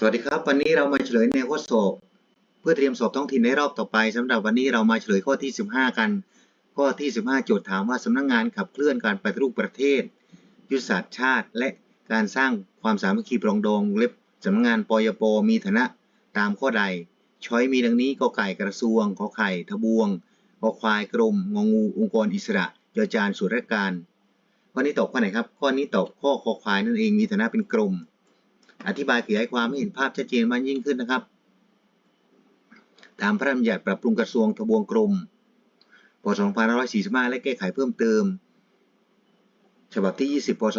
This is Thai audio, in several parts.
สวัสดีครับ วันนี้เรามาเฉลยในข้อสอบเพื่อเตรียมสอบท้องถิ่นในรอบต่อไปสำหรับวันนี้เรามาเฉลยข้อที่ 15 กัน ข้อที่ 15 โจทย์ถามว่าสำนักงานขับเคลื่อนการปฏิรูปประเทศ ยุทธศาสตร์ชาติ และการสร้างความสามัคคีปรองดองเล็บสำนักงานปยปมีฐานะตามข้อใด ช้อยมีดังนี้กอไก่กระทรวงขอไข่ทบวงขอควายกรมงองู องค์กรอิสระยอจานส่วนราชการข้อนี้ตอบข้อไหนครับข้อนี้ตอบข้อคอควายนั่นเองมีฐานะเป็นกรม อธิบายขยายความให้เห็นภาพชัดเจนมากยิ่งขึ้นนะครับ ตามพระราชบัญญัติปรับปรุงกระทรวงทบวงกรมพศ2545 และแก้ไขเพิ่มเติม ฉบับที่ 20 พศ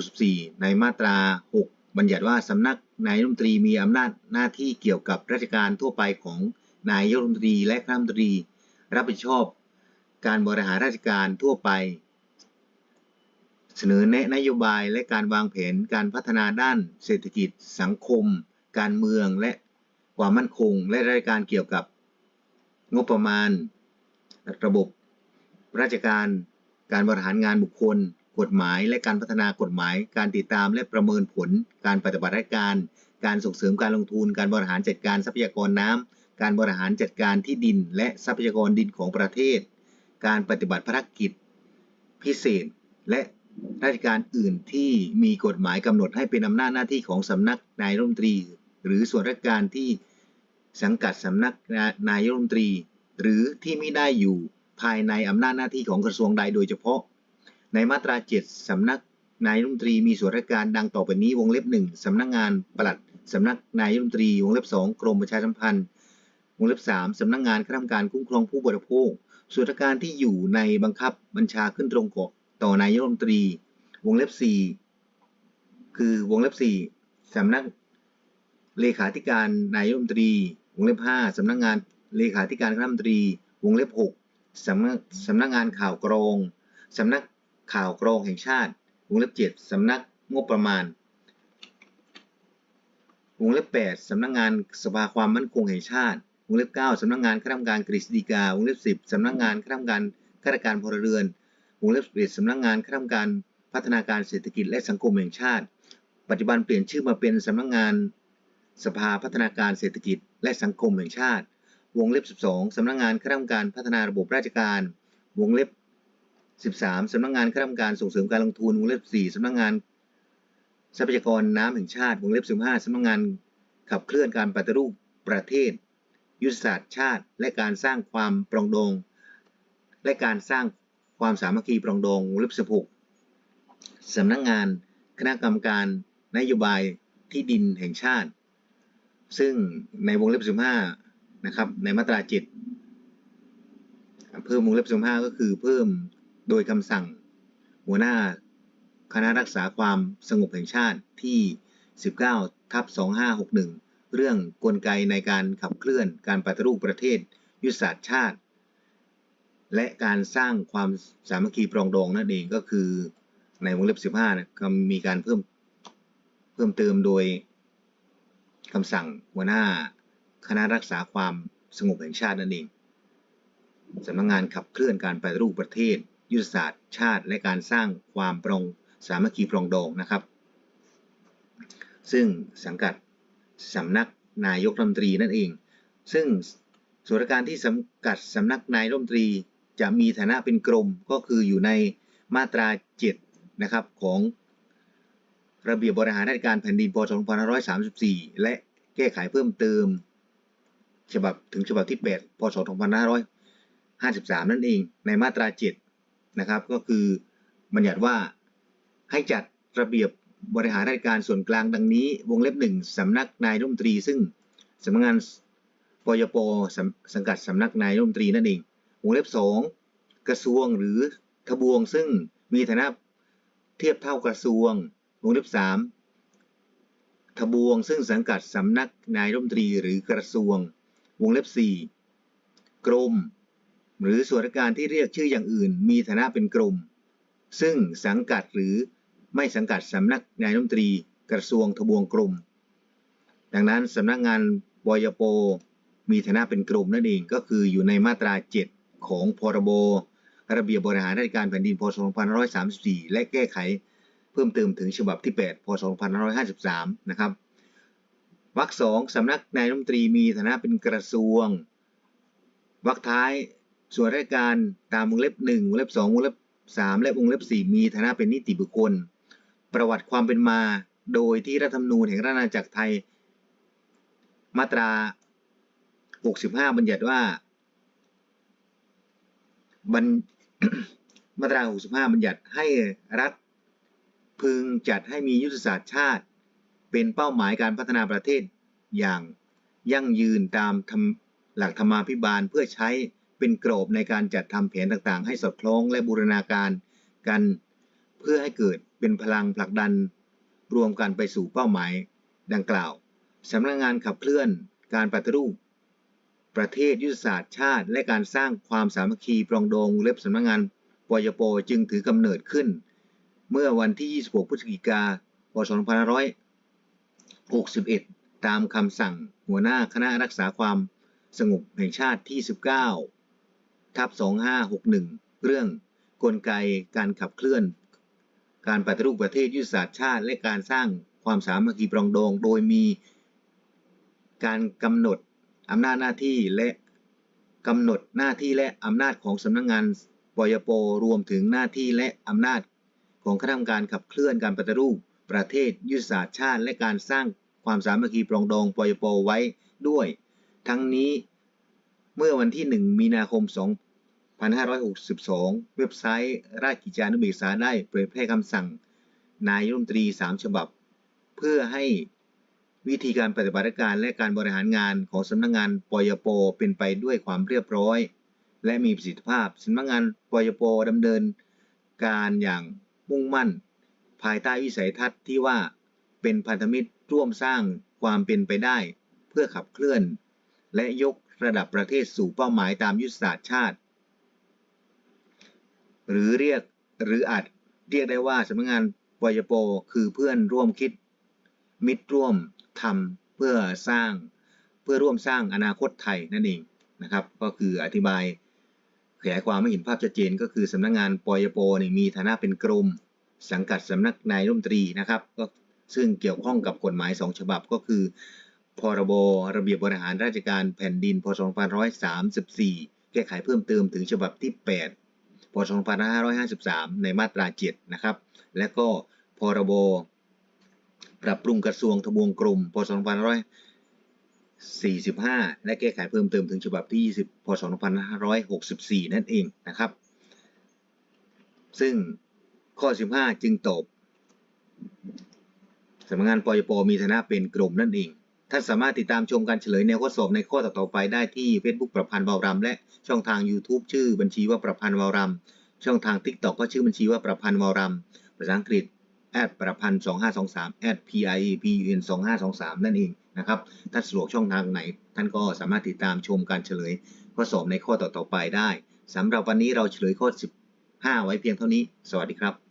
2564 ในมาตรา 6 บัญญัติว่าสำนักนายรัฐมนตรีมีอำนาจหน้าที่เกี่ยวกับราชการทั่วไปของนายกรัฐมนตรีและคณะรัฐมนตรี รับผิดชอบ การบริหารราชการทั่วไป เสนอแนะนโยบายและการวางแผนการพัฒนาด้านเศรษฐกิจ สังคม การเมือง และความมั่นคง และรายการเกี่ยวกับ งบประมาณ ระบบ ราชการ การบริหารงานบุคคล กฎหมาย และการพัฒนากฎหมาย การติดตามและประเมินผล การปฏิบัติราชการ การส่งเสริมการลงทุน การบริหารจัดการทรัพยากรน้ำการบริหารจัดการที่ดิน และทรัพยากรดินของประเทศ การปฏิบัติภารกิจ พิเศษ และ ราชการอื่นที่มีกฎหมายกำหนดให้เป็นอำนาจหน้าที่ของสำนักนายรัฐมนตรี หรือส่วนราชการที่สังกัดสำนักนายรัฐมนตรี หรือที่ไม่ได้อยู่ภายในอำนาจหน้าที่ของกระทรวงใดโดยเฉพาะ ในมาตรา 7 สำนักนายรัฐมนตรีมีส่วนราชการดังต่อไปนี้วงเล็บ 1 สำนักงานปลัดสำนักนายรัฐมนตรี วงเล็บ 2 กรมประชาสัมพันธ์วงเล็บ 3 สำนักงานคณะกรรมการคุ้มครองผู้บริโภคส่วนราชการที่อยู่ในบังคับบัญชาขึ้นตรงกับ ต่อนายกรัฐมนตรี วงเล็บ4คือวงเล็บ4สำนักเลขาธิการนายกรัฐมนตรี วงเล็บ5สำนักงานเลขาธิการคณะรัฐมนตรี วงเล็บ6สำนักสำนักงานข่าวกรองสำนักข่าวกรองแห่งชาติ วงเล็บ7สำนักงบประมาณ วงเล็บ8สำนักงานสภาความมั่นคงแห่งชาติ วงเล็บ9สำนักงานคณะกรรมการกฤษฎีกา วงเล็บ10สำนักงานคณะกรรมการข้าราชการพลเรือน วงเล็บ11สำนักงานคณะกรรมการพัฒนาการเศรษฐกิจและสังคมแห่งชาติ ปัจจุบันเปลี่ยนชื่อมาเป็นสำนักงาน สภาพัฒนาการเศรษฐกิจและสังคมแห่งชาติ วงเล็บ 12สำนักงานคณะกรรมการพัฒนาระบบราชการ วงเล็บ 13สำนักงานคณะกรรมการส่งเสริมการลงทุน วงเล็บ 4สำนักงานทรัพยากรน้ำแห่งชาติ วงเล็บ 15สำนักงานขับเคลื่อนการปฏิรูปประเทศ ยุทธศาสตร์ชาติ และการสร้างความปรองดอง และการสร้าง ความสามัคคีปรองดองวงเล็บ16สำนักงานคณะกรรมการนโยบายที่ดินแห่งชาติ ซึ่งในวงเล็บ15นะครับในมาตรา7เพิ่มวงเล็บ15ก็คือเพิ่มโดยคำสั่งหัวหน้าคณะรักษาความสงบแห่งชาติที่ 19 ทับ 2561 เรื่องกลไกในการขับเคลื่อนการปฏิรูปประเทศ ยุทธศาสตร์ชาติ และการสร้างความสามัคคีปรองดองนั่นเองก็คือในวงเล็บ 15นะก็มีการเพิ่มเพิ่มเติมโดยคำสั่งหัวหน้าคณะรักษาความสงบแห่งชาตินั่นเองสำนักงงานขับเคลื่อนการปฏิรูปประเทศ ยุทธศาสตร์ชาติ และการสร้างความปรองสามัคคีปรองดองนะครับ ซึ่งสังกัดสำนักนายกรัฐมนตรีนั่นเอง ซึ่งส่วนราชการที่สังกัดสำนักนายรัฐมนตรี จะมีฐานะเป็นกรมก็คืออยู่ในมาตรา7นะครับของระเบียบบริหารราชการแผ่นดินพศ2534 และแก้ไขเพิ่มเติม ฉบับถึงฉบับที่ 8 พศ 2553 นั่นเองในมาตรา 7 นะครับ ก็คือบัญญัติว่าให้จัดระเบียบบริหารราชการส่วนกลางดังนี้ วงเล็บ 1 สำนักนายรัฐมนตรี ซึ่งสำนักงานปยปสังกัดสำนักนายรัฐมนตรีนั่นเอง วงเล็บ 2 กระทรวงหรือทบวงซึ่งมีฐานะเทียบเท่ากระทรวง วงเล็บ 3 ทบวงซึ่งสังกัดสำนักนายรัฐมนตรีหรือกระทรวง วงเล็บ 4 กรม หรือส่วนราชการที่เรียกชื่ออย่างอื่น มีฐานะเป็นกรม ซึ่งสังกัดหรือไม่สังกัดสำนักนายรัฐมนตรี กระทรวงทบวงกรม ดังนั้นสำนักงานบยปมีฐานะเป็นกรมนั่นเองก็คืออยู่ในมาตรา 7 ของพรบระเบียบบริหารราชการแผ่นดินพศ2534 และแก้ไขเพิ่มเติมถึงฉบับที่ 8 พศ2553 นะครับวรรคสองสำนักนายรัฐมนตรีมีฐานะเป็นกระทรวงวรรคท้ายส่วนราชการตามวงเล็บหนึ่งวงเล็บสองวงเล็บสามและวงเล็บสี่มีฐานะเป็นนิติบุคคล ประวัติความเป็นมาโดยที่รัฐธรรมนูญแห่งราชอาณาจักรไทย มาตรา 65 บัญญัติว่า บัญมาตรา 65 บัญญัติให้รัฐพึงจัดให้มียุทธศาสตร์ชาติ เป็นเป้าหมายการพัฒนาประเทศอย่างยั่งยืนตามหลักธรรมาภิบาลเพื่อใช้เป็นกรอบในการจัดทำแผนต่างๆ ให้สอดคล้องและบูรณาการกันเพื่อให้เกิดเป็นพลังผลักดัน รวมกันไปสู่เป้าหมายดังกล่าวสำนักงานขับเคลื่อนการปฏิรูป ประเทศยุทธศาสตร์ชาติ และการสร้างความสามัคคีปรองดองเล็บสำนักงานปยปจึงถือกำเนิดขึ้น เมื่อวันที่ 26 พฤศจิกา พศ 2561 ตามคำสั่งหัวหน้าคณะรักษาความสงบแห่งชาติที่ 19 ทับ 2561 เรื่องกลไกการขับเคลื่อน การปฏิรูปประเทศยุทธศาสตร์ชาติ และการสร้างความสามัคคีปรองดอง โดยมีการกำหนด อำนาจหน้าที่และกำหนดหน้าที่และอำนาจของสำนักงงานปยปรวมถึงหน้าที่และอำนาจของคณะกรรมการขับเคลื่อนการปฏิรูป ประเทศยุทธศาสตร์ชาติ และการสร้างความสามัคคีปรองดองปยปไว้ด้วย ทั้งนี้เมื่อวันที่ 1 มีนาคม 2562 เว็บไซต์ ราชกิจจานุเบกษาได้เผยแพร่คำสั่ง นายรัฐมนตรี 3 ฉบับ เพื่อให้ วิธีการปฏิบัติการและการบริหารงานของสำนักงงานปยปเป็นไปด้วยความเรียบร้อย และมีประสิทธิภาพสำนักงงานปยปดำเนิน การอย่างมุ่งมั่น ภายใต้วิสัยทัศน์ที่ว่าเป็นพันธมิตรร่วมสร้างความเป็นไปได้ เพื่อขับเคลื่อน และยกระดับประเทศสู่เป้าหมายตามยุทธศาสตร์ชาติ หรือเรียกหรืออาจเรียกได้ว่าสำนักงานปยปคือเพื่อนร่วมคิด มิตรร่วม ทำเพื่อสร้างเพื่อร่วมสร้างอนาคตไทยนั่นเองนะครับ ก็คืออธิบายขยายความไม่เห็นภาพชัดเจน ก็คือสำนักงานปยปนี่มีฐานะเป็นกรม สังกัดสำนักนายรัฐมนตรีนะครับก็ซึ่งเกี่ยวข้องกับกฎหมาย 2 ฉบับก็คือ พรบ ระเบียบบริหารราชการแผ่นดิน พศ 2534 แก้ไขเพิ่มเติมถึงฉบับที่ 8 พศ 2553 ในมาตรา 7 นะครับ และก็พรบ ปรับปรุงกระทรวงทบวงกรมพศ2545 และแก้ไขเพิ่มเติมถึงฉบับที่ 20 พศ 2564 นั่นเองนะครับ ซึ่งข้อ 15 จึงตอบสำนักงานปยปมีฐานะเป็นกรมนั่นเอง ท่านสามารถติดตามชมการเฉลยแนวข้อสอบในข้อต่อๆไปได้ที่ Facebook ประพันธ์วาวรำและช่องทาง YouTube ชื่อบัญชีว่าประพันธ์วาวรำช่องทาง TikTok ก็ชื่อบัญชีว่าประพันธ์วาวรำภาษาอังกฤษ แอดประพันธ์2523 p i e p u n 2523 นั่นเองนะครับ ถ้าสะดวกช่องทางไหน ท่านก็สามารถติดตามชมการเฉลยข้อสอบในข้อต่อๆไปได้สำหรับวันนี้เราเฉลยข้อ 15 ไว้เพียงเท่านี้ สวัสดีครับ